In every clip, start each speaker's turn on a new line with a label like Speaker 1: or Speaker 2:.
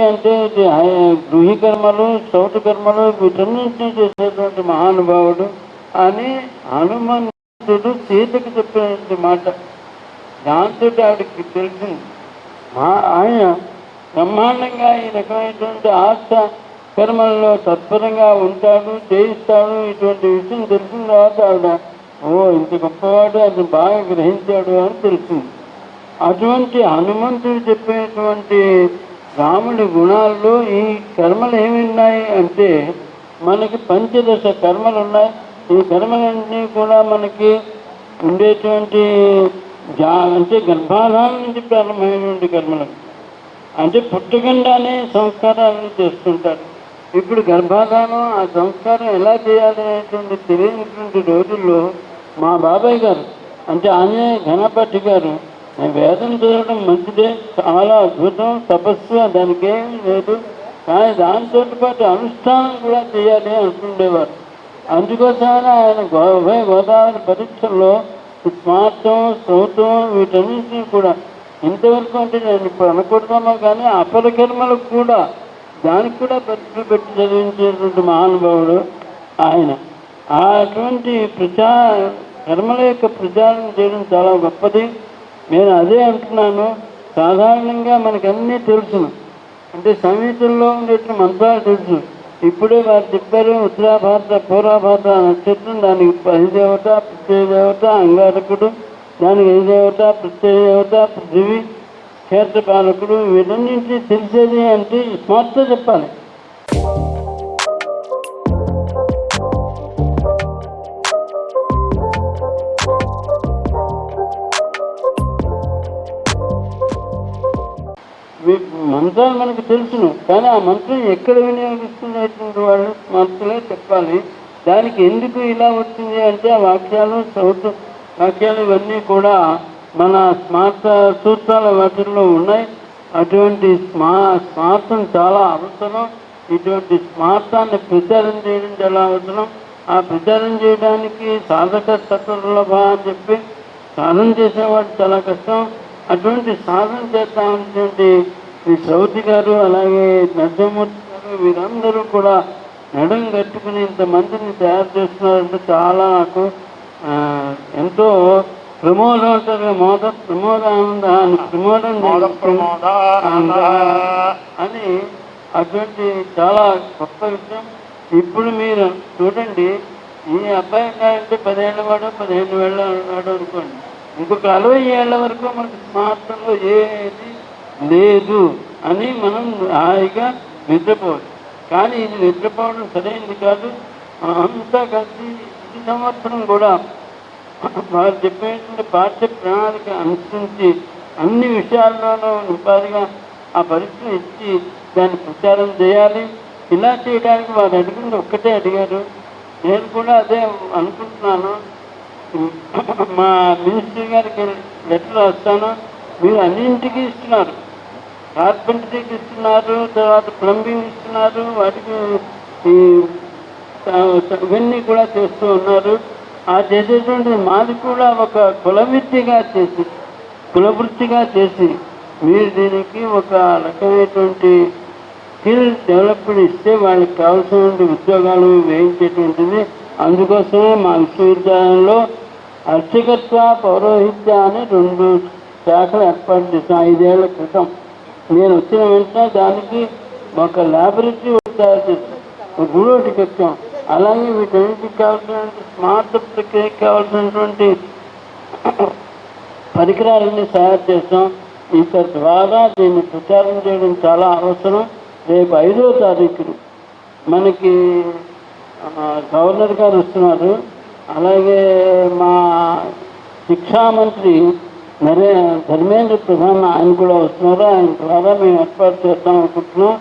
Speaker 1: అంటే గృహి కర్మలు చౌట కర్మలు వీటన్నింటినీ చేసేటువంటి మహానుభావుడు అని హనుమంతుడు సీతకు చెప్పినటువంటి మాట. దాంతో ఆవిడకి తెలిసింది. మా ఆయన బ్రహ్మాండంగా ఈ రకమైనటువంటి ఆశ కర్మల్లో తత్పరంగా ఉంటాడు చేయిస్తాడు ఇటువంటి విషయం తెలిసిన తర్వాత ఆవిడ ఓ ఇంత గొప్పవాడు అది బాగా గ్రహించాడు అని తెలిసింది. అటువంటి హనుమంతుడు చెప్పేటువంటి రాముడి గుణాల్లో ఈ కర్మలు ఏమి ఉన్నాయి అంటే మనకి పంచదశ కర్మలు ఉన్నాయి. ఈ కర్మలన్నీ కూడా మనకి ఉండేటువంటి జా అంటే గర్భాధానం నుంచి ప్రారంభమైనటువంటి కర్మలు. అంటే పుట్టకుండానే సంస్కారాలను చేస్తుంటారు. ఇప్పుడు గర్భాధానం ఆ సంస్కారం ఎలా చేయాలి అనేటువంటి తెలియనటువంటి రోజుల్లో మా బాబాయ్ గారు అంటే ఆంజనేయ ఘనపట్టి గారు "నేను వేదం చదవడం మంచిదే. చాలా అద్భుతం. తపస్సు దానికి లేదు. కానీ దాంతో పాటు అనుష్ఠానం కూడా చేయాలి అనుకుండేవారు. అందుకోసమని ఆయన ఉభయ గోదావరి పరీక్షల్లో స్మార్థం శ్రౌతం వీటన్నింటినీ కూడా ఇంతవరకు అంటే నేను ఇప్పుడు అనుకుంటున్నాను కానీ అపరకర్మలకు కూడా దానికి కూడా పరీక్షలు పెట్టి చదివించేటువంటి మహానుభావుడు ఆయన. అటువంటి ప్రచార కర్మల యొక్క ప్రచారం చేయడం చాలా గొప్పది. నేను అదే అంటున్నాను. సాధారణంగా మనకన్నీ తెలుసును అంటే సంగీతంలో ఉండేటువంటి మంత్రాలు తెలుసు. ఇప్పుడే వారు చెప్పారు ఉత్తరాభారత పూర్వభారత భారత నక్షత్రం దానికి అధిదేవత ప్రత్యయదేవత అంగారకుడు దానికి అధిదేవత ప్రత్యయ దేవత పృథివీ క్షేత్రపాలకుడు వీటన్నింటినీ తెలిసేది అంటే స్మార్ట్తో చెప్పాలి. వీ- మంత్రాలు మనకు తెలుసును. కానీ ఆ మంత్రం ఎక్కడ వినియోగిస్తున్నటువంటి వాళ్ళు మంత్రులే చెప్పాలి. దానికి ఎందుకు ఇలా వచ్చింది అంటే ఆ వాక్యాలు సౌత్ వాక్యాలు ఇవన్నీ కూడా మన స్మార్త సూత్రాల వాటిల్లో ఉన్నాయి. అటువంటి స్మా స్మార్థం చాలా అవసరం. ఇటువంటి స్మార్థాన్ని ప్రచారం చేయడం చాలా అవసరం. ఆ ప్రచారం చేయడానికి సాధక సత్వలభ అని చెప్పి సాధన చేసేవాడు చాలా కష్టం. అటువంటి సాధన చేద్దామనేటువంటి ఈ సౌతి గారు అలాగే నరసింహమూర్తి గారు వీరందరూ కూడా నడుం కట్టుకుని ఇంతమందిని తయారు చేస్తున్నారంటే చాలా నాకు ఎంతో ప్రమోదం అంటారు కదా, మోద ప్రమోదానంద ప్రమోదం. అని అటువంటి చాలా గొప్ప విషయం ఇప్పుడు మీరు చూడండి ఈ అబ్బాయి ఉన్నాడంటే పదిహేళ్ళ వాడు పదిహేను వేళ్ళ వాడు అనుకోండి ఇంకొక అరవై ఏళ్ళ వరకు మనకు స్మార్తంలో ఏది లేదు అని మనం హాయిగా నిద్రపోవచ్చు కానీ ఇది నిద్రపోవడం సరైనది కాదు. అంతా కలిసి ఈ సంవత్సరం కూడా. వారు చెప్పేటువంటి పాఠ్య ప్రణాళిక అనుసరించి అన్ని విషయాల్లోనూ ఉపాధిగా ఆ పరీక్షను ఇచ్చి దాన్ని ప్రచారం చేయాలి. ఇలా చేయడానికి వారు అడిగింది ఒక్కటే అడిగారు. నేను కూడా అదే అనుకుంటున్నాను. మా మినిస్టర్ గారికి లెటర్ రాస్తాను. మీరు అన్నింటికి ఇస్తున్నారు. కార్పెంటరీకి ఇస్తున్నారు తర్వాత ప్లంబింగ్ ఇస్తున్నారు వాటికి ఇవన్నీ కూడా చేస్తూ ఉన్నారు. ఆ చేసేటువంటి మాది కూడా ఒక కుల చేసి కులవృత్తిగా చేసి మీరు దీనికి ఒక రకమైనటువంటి స్కిల్ డెవలప్మెంట్ ఇస్తే వాళ్ళకి కావాల్సినటువంటి ఉద్యోగాలు వేయించేటువంటిది. అందుకోసమే మా విశ్వవిద్యాలయంలో అర్చకత్వ పౌరోహిత్య అనే రెండు శాఖలు ఏర్పాటు చేసాం ఐదేళ్ళ క్రితం. నేను వచ్చిన వెంటనే దానికి ఒక ల్యాబొరేటరీ తయారు చేస్తాం ఒక గుడి ఒకటి కట్టాం అలాగే వీటన్నిటికి కావాల్సినటువంటి స్మార్ట్ ప్రక్రియకి కావాల్సినటువంటి పరికరాలన్నీ తయారు చేస్తాం ఇక ద్వారా దీన్ని ప్రచారం చేయడం చాలా అవసరం. రేపు ఐదో తారీఖున మనకి గవర్నర్ గారు వస్తున్నారు. అలాగే మా శిక్షామంత్రి నరే ధర్మేంద్ర ప్రధాన్ ఆయన కూడా వస్తున్నారు. ఆయన ద్వారా మేము ఏర్పాటు చేద్దాం అనుకుంటున్నాం.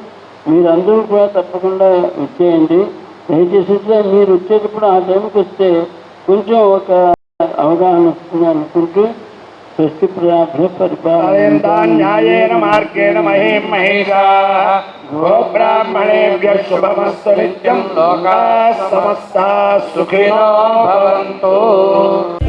Speaker 1: మీరందరూ కూడా తప్పకుండా వచ్చేయండి. దయచేసి మీరు వచ్చేటప్పుడు ఆ టైంకి వస్తే కొంచెం ఒక అవగాహన వస్తుంది అనుకుంటూ స్వస్తి ప్రజాభ్య
Speaker 2: అయంతా న్యాయేన మార్గేణ మహీం మహేషా. గోబ్రాహ్మణేభ్య శుభమస్తు నిత్యం. లోకా సమస్తా సుఖినో భవంతు.